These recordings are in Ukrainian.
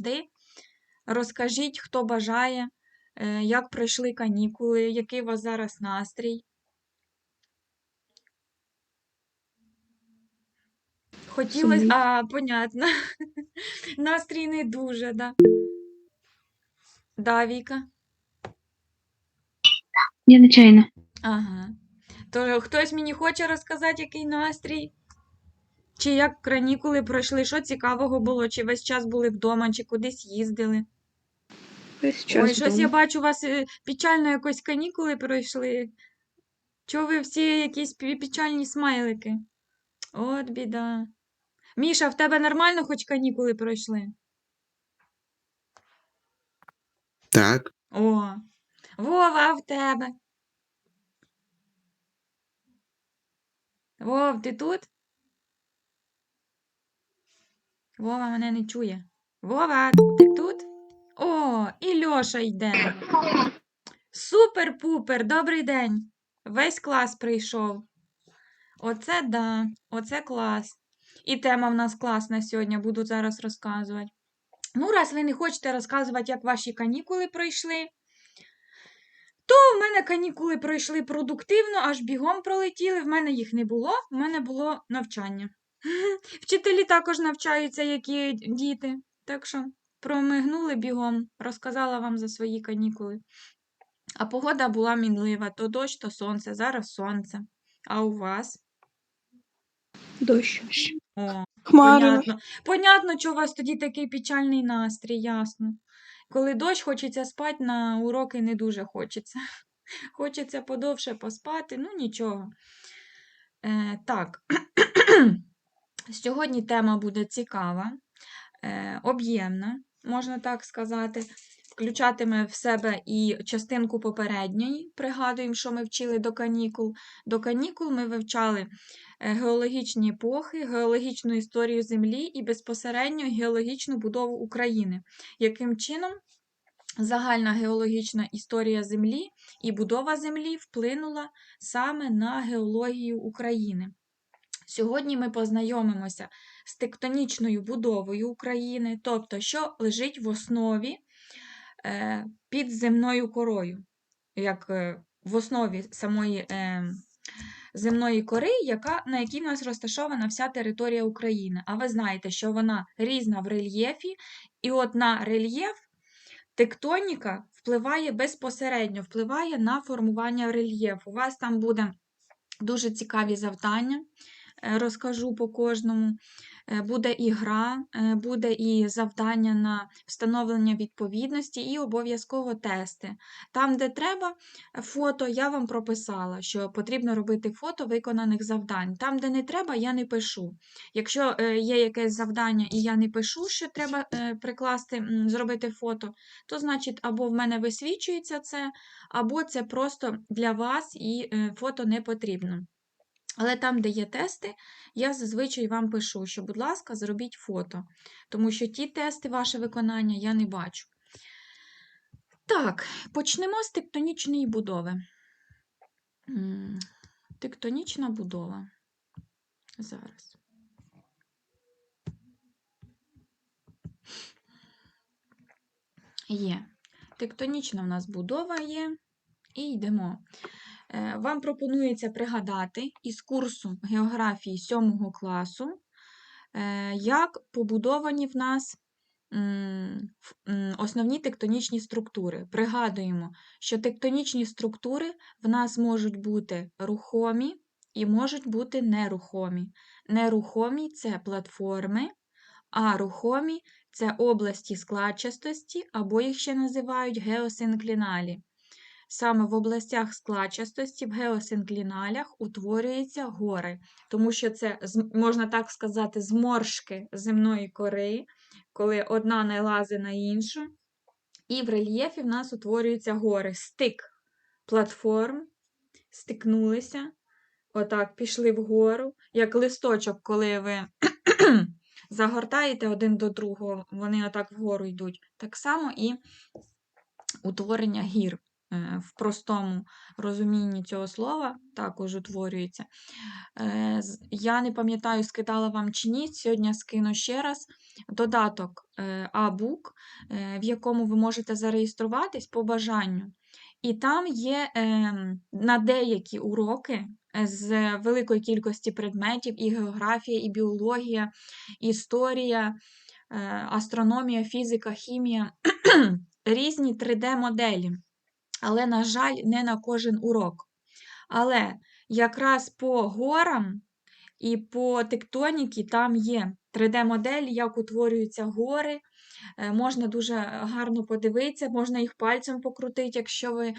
завжди. Розкажіть, хто бажає, е, як пройшли канікули, який у вас зараз настрій. Хотілося, а, понятно. Настрій не дуже, да. Да, Віка? Я нечайно. Ага. То хтось мені хоче розказати, який настрій? Чи як канікули пройшли, що цікавого було, чи весь час були вдома, чи кудись їздили? Весь час Ой, щось я бачу, у вас е, печально якось канікули пройшли. Чого ви всі якісь печальні смайлики? От біда. Міша, в тебе нормально хоч канікули пройшли? Так, О, Вова, а в тебе? Вов, ти тут? Вова мене не чує. Вова, ти тут? О, і Льоша йде. Супер-пупер, добрий день. Весь клас прийшов. Оце да, оце клас. І тема в нас класна сьогодні, буду зараз розказувати. Ну, раз ви не хочете розказувати, як ваші канікули пройшли, то в мене канікули пройшли продуктивно, аж бігом пролетіли. В мене їх не було, в мене було навчання. Вчителі також навчаються, які діти. Так що промигнули бігом, розказала вам за свої канікули. А погода була мінлива, то дощ, то сонце, зараз сонце. А у вас? Дощ. О, Хмарно. понятно. Понятно, що у вас тоді такий печальний настрій, ясно. Коли дощ, хочеться спати, на уроки не дуже хочеться. Хочеться подовше поспати, ну нічого. Е, так, сьогодні тема буде цікава, е, об'ємна, можна так сказати. Включатиме в себе і частинку попередньої. Пригадуємо, що ми вчили до канікул. До канікул ми вивчали е, геологічні епохи, геологічну історію Землі і безпосередньо геологічну будову України. Яким чином загальна геологічна історія Землі і будова Землі вплинула саме на геологію України. Сьогодні ми познайомимося з тектонічною будовою України, тобто, що лежить в основі е, під земною корою, як е, в основі самої е, земної кори, яка, на якій в нас розташована вся територія України. А ви знаєте, що вона різна в рельєфі, і от на рельєф тектоніка впливає безпосередньо, впливає на формування рельєфу. У вас там буде дуже цікаві завдання, розкажу по кожному. Е, Буде і гра, е, буде і завдання на встановлення відповідності, і обов'язково тести. Там, де треба е, фото, я вам прописала, що потрібно робити фото виконаних завдань. Там, де не треба, я не пишу. Якщо е, є якесь завдання і я не пишу, що треба е, прикласти, зробити фото, то значить або в мене висвічується це, або це просто для вас і е, фото не потрібно. Але там, де є тести, я зазвичай вам пишу, що, будь ласка, зробіть фото, тому що ті тести, ваше виконання, я не бачу. Так, почнемо з тектонічної будови. Тектонічна будова. Зараз. Є. Тектонічна в нас будова є. І йдемо. Е, Вам пропонується пригадати із курсу географії 7 класу, е, як побудовані в нас основні тектонічні структури. Пригадуємо, що тектонічні структури в нас можуть бути рухомі і можуть бути нерухомі. Нерухомі це платформи, а рухомі це області складчастості, або їх ще називають геосинкліналі. Саме в областях складчастості, в геосинкліналях утворюються гори, тому що це, можна так сказати, зморшки земної кори, коли одна не лазить на іншу. І в рельєфі в нас утворюються гори. Стик платформ, стикнулися, отак пішли вгору, як листочок, коли ви загортаєте один до другого, вони отак вгору йдуть. Так само і утворення гір. Е, в простому розумінні цього слова також утворюється. Е, Я не пам'ятаю, скидала вам чи ні, сьогодні скину ще раз додаток е, А-бук, в якому ви можете зареєструватись по бажанню. І там є ем, на деякі уроки з великої кількості предметів і географія, і біологія, історія, астрономія, фізика, хімія, різні 3D-моделі. Але, на жаль, не на кожен урок. Але якраз по горам і по тектоніки там є 3D-модель, як утворюються гори. Е, Можна дуже гарно подивитися, можна їх пальцем покрутити, якщо ви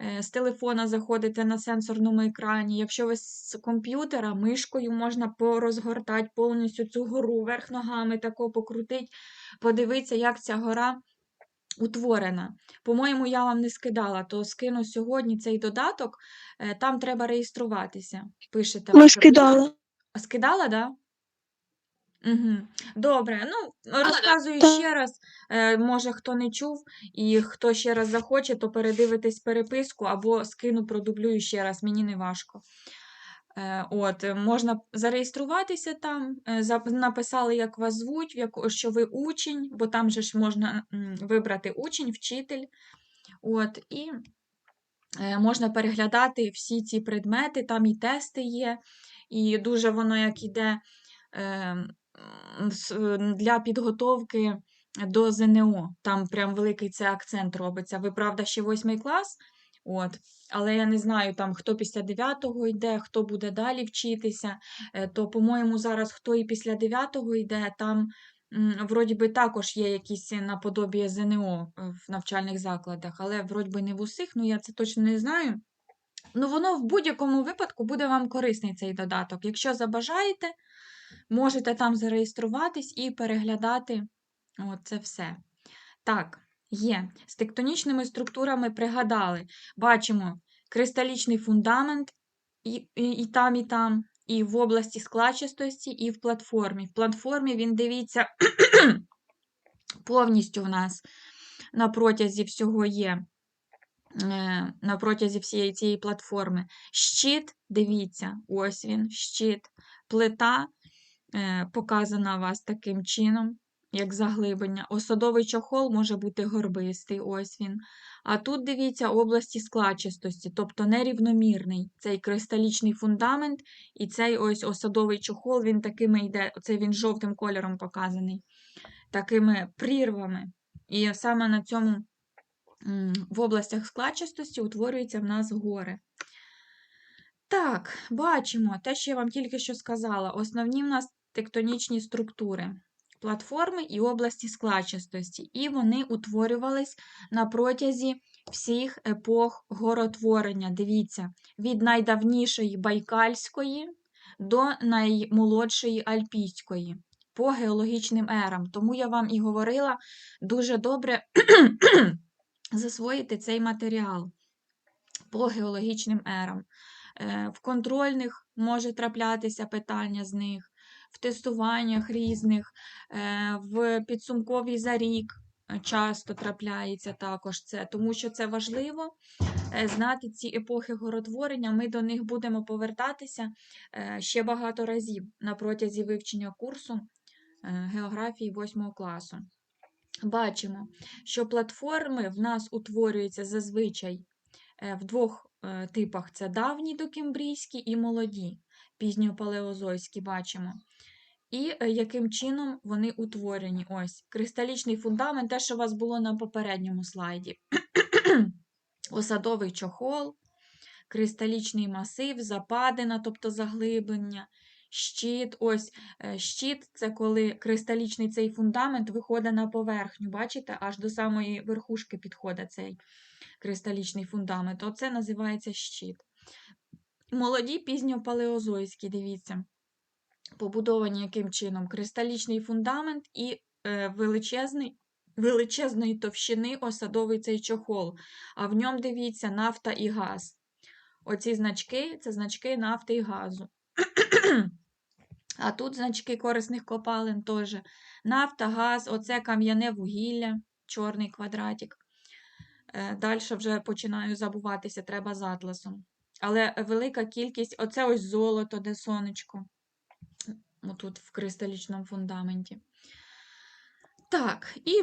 е, з телефона заходите на сенсорному екрані. Якщо ви з комп'ютера, мишкою можна порозгортати повністю цю гору вверх ногами, тако покрутити, подивитися, як ця гора утворена. По-моєму, я вам не скидала, то скину сьогодні цей додаток. Е, Там треба реєструватися. Пишете. Ми ваше скидали. а Скидала, да? Угу. Добре, ну розказую Так. ще раз. Е, може, хто не чув, і хто ще раз захоче, то передивитесь переписку або скину, продублюю ще раз, мені не важко. Е, от, е, можна зареєструватися там, е, написали, як вас звуть, що ви учень, бо там же ж можна вибрати учень, вчитель. От, і можна переглядати всі ці предмети, там і тести є, і дуже воно як іде для підготовки до ЗНО. Там прям великий це акцент робиться. Ви, правда, ще восьмий клас, от, але я не знаю, там, хто після 9-го йде, хто буде далі вчитися. Е, То, по-моєму, зараз хто і після 9-го йде, там вроді би також є якісь наподобі ЗНО е, в навчальних закладах, але вроді би не в усіх, ну я це точно не знаю. Ну, воно в будь-якому випадку буде вам корисний цей додаток. Якщо забажаєте, можете там зареєструватись і переглядати це все. Так, є. З тектонічними структурами пригадали. Бачимо кристалічний фундамент і, і, і там, і там, і в області складчастості, і в платформі. В платформі він, дивіться, повністю в нас на протязі всього є. е, На протязі всієї цієї платформи. Щит, дивіться, ось він, щит, плита е, показана вас таким чином, як заглиблення. Осадовий чохол може бути горбистий, ось він. А тут дивіться області складчастості, тобто нерівномірний цей кристалічний фундамент і цей ось осадовий чохол, він такими йде, оцей він жовтим кольором показаний, такими прірвами. І саме на цьому в областях складчастості утворюються в нас гори. Так, бачимо те, що я вам тільки що сказала. Основні в нас тектонічні структури, платформи і області складчастості. І вони утворювались на протязі всіх епох горотворення. Дивіться, від найдавнішої Байкальської до наймолодшої Альпійської по геологічним ерам. Тому я вам і говорила дуже добре засвоїти цей матеріал по геологічним ерам. Е, В контрольних може траплятися питання з них, в тестуваннях різних, е, в підсумковій за рік е, часто трапляється також це, тому що це важливо е, знати ці епохи горотворення. Ми до них будемо повертатися ще багато разів на протязі вивчення курсу географії 8 класу. Бачимо, що платформи в нас утворюються зазвичай в двох типах: це давні докембрійські і молоді, пізньопалеозойські бачимо. І е, яким чином вони утворені. Ось кристалічний фундамент, те, що у вас було на попередньому слайді. Осадовий чохол, кристалічний масив, западина, тобто заглиблення, щит. Ось е, щит це коли кристалічний цей фундамент виходить на поверхню. Бачите, аж до самої верхушки підходить цей кристалічний фундамент. Оце називається щит. Молоді пізньопалеозойські, дивіться, побудовані яким чином? Кристалічний фундамент і е, величезний. Величезної товщини осадовий цей чохол, а в ньому дивіться нафта і газ. Оці значки це значки нафти і газу. А тут значки корисних копалин теж. Нафта, газ, оце кам'яне вугілля, чорний квадратик. Далі вже починаю забуватися, треба з атласом. Але велика кількість, оце ось золото, де сонечко. Отут в кристалічному фундаменті. Так, і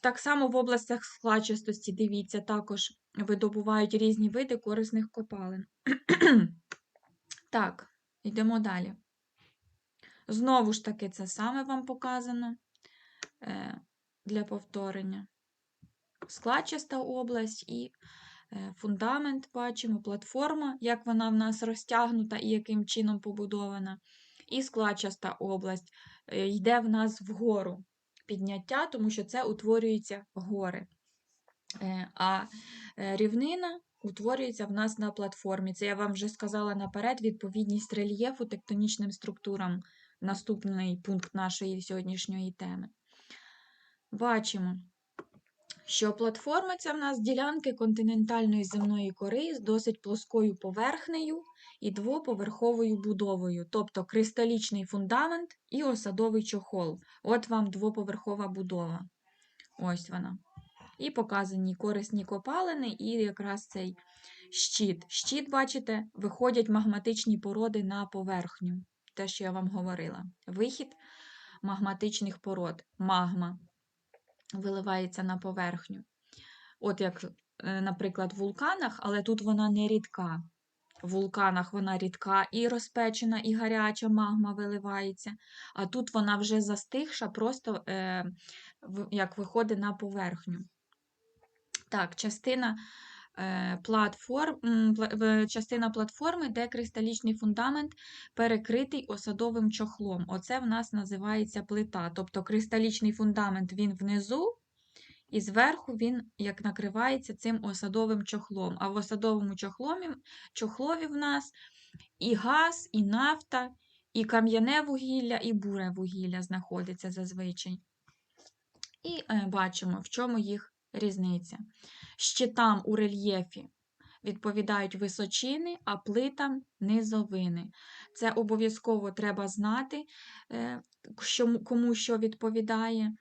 так само в областях складчастості, дивіться, також видобувають різні види корисних копалин. Так, йдемо далі. Знову ж таки, це саме вам показано е, для повторення. Складчаста область і е, фундамент бачимо, платформа, як вона в нас розтягнута і яким чином побудована. І складчаста область е, йде в нас вгору підняття, тому що це утворюються гори. Е, А е, рівнина утворюється в нас на платформі. Це я вам вже сказала наперед, відповідність рельєфу тектонічним структурам. Наступний пункт нашої сьогоднішньої теми. Бачимо, що платформа це в нас ділянки континентальної земної кори з досить плоскою поверхнею і двоповерховою будовою, тобто кристалічний фундамент і осадовий чохол. От вам двоповерхова будова. Ось вона. І показані корисні копалини, і якраз цей щит. Щит, бачите, виходять магматичні породи на поверхню. Те, що я вам говорила. Вихід магматичних пород. Магма виливається на поверхню. От як, е, наприклад, в вулканах, але тут вона не рідка. В вулканах вона рідка і розпечена, і гаряча магма виливається, а тут вона вже застигша, просто е, як виходить на поверхню. Так, частина, платформ, м, пла- в- частина платформи, де кристалічний фундамент перекритий осадовим чохлом. Оце в нас називається плита. Тобто кристалічний фундамент він внизу, і зверху він як накривається цим осадовим чохлом. А в осадовому чохломі, чохлові в нас і газ, і нафта, і кам'яне вугілля, і буре вугілля знаходиться зазвичай. І е, бачимо, в чому їх різниця. Щитам у рельєфі відповідають височини, а плитам низовини. Це обов'язково треба знати, е, кому що відповідає.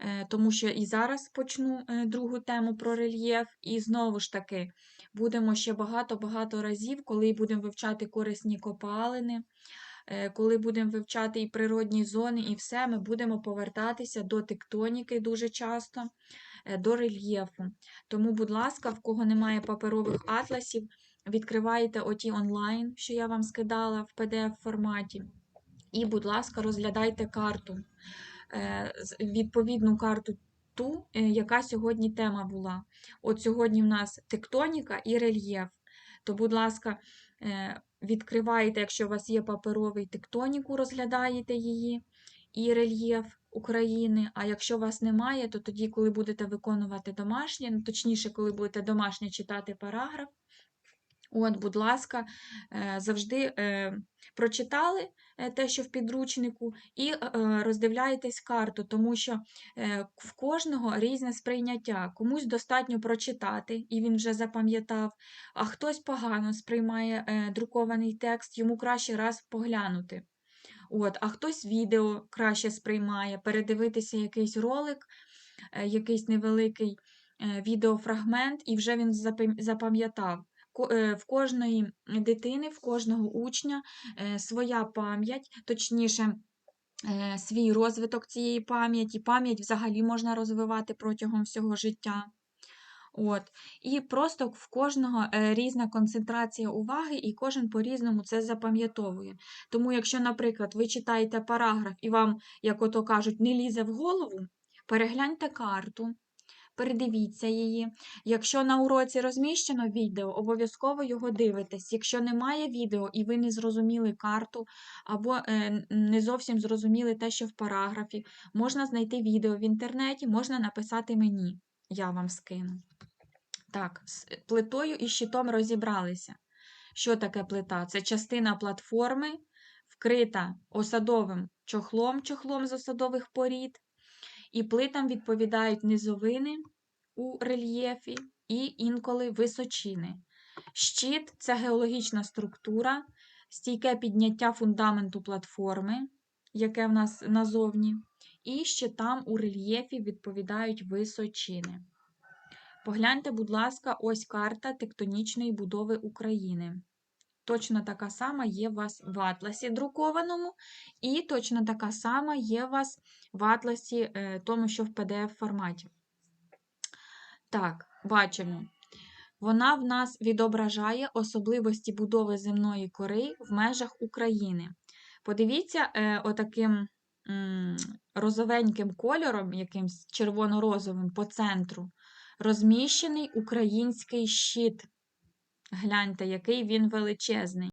Е, Тому що і зараз почну е, другу тему про рельєф, і знову ж таки будемо ще багато-багато разів, коли будемо вивчати корисні копалини, коли будемо вивчати і природні зони, і все, ми будемо повертатися до тектоніки дуже часто, е, до рельєфу. Тому, будь ласка, в кого немає паперових атласів, відкривайте оті онлайн, що я вам скидала в PDF форматі. І, будь ласка, розглядайте карту, е, відповідну карту ту, е, яка сьогодні тема була. От сьогодні в нас тектоніка і рельєф. То, будь ласка, е, відкриваєте, якщо у вас є паперовий тектоніку, розглядаєте її і рельєф України. А якщо у вас немає, то тоді, коли будете виконувати домашнє, ну, точніше, коли будете домашнє читати параграф, От, будь ласка, е, завжди е, прочитали те, що в підручнику, і е, роздивляєтесь карту, тому що е, в кожного різне сприйняття. Комусь достатньо прочитати, і він вже запам'ятав, а хтось погано сприймає е, друкований текст, йому краще раз поглянути. От, а хтось відео краще сприймає, передивитися якийсь ролик, е, якийсь невеликий е, відеофрагмент, і вже він запам'ятав. Е, В кожної дитини, в кожного учня е, своя пам'ять, точніше, е, свій розвиток цієї пам'яті. Пам'ять взагалі можна розвивати протягом всього життя. От. І просто в кожного різна концентрація уваги, і кожен по-різному це запам'ятовує. Тому, якщо, наприклад, ви читаєте параграф і вам, як ото кажуть, не лізе в голову, перегляньте карту, передивіться її. Якщо на уроці розміщено відео, обов'язково його дивитесь. Якщо немає відео і ви не зрозуміли карту, або е, не зовсім зрозуміли те, що в параграфі, можна знайти відео в інтернеті, можна написати мені. Я вам скину. Так, з плитою і щитом розібралися. Що таке плита? Це частина платформи, вкрита осадовим чохлом, чохлом з осадових порід, і плитам відповідають низовини у рельєфі і інколи височини. Щит це геологічна структура, стійке підняття фундаменту платформи, яке в нас назовні, і щитам у рельєфі відповідають височини. Погляньте, будь ласка, ось карта тектонічної будови України. Точно така сама є у вас в атласі друкованому, і точно така сама є у вас в атласі, е, тому, що в PDF форматі. Так, бачимо. Вона в нас відображає особливості будови земної кори в межах України. Подивіться, е, отаким розовеньким кольором, якимсь червоно-розовим по центру, розміщений український щит. Гляньте, який він величезний.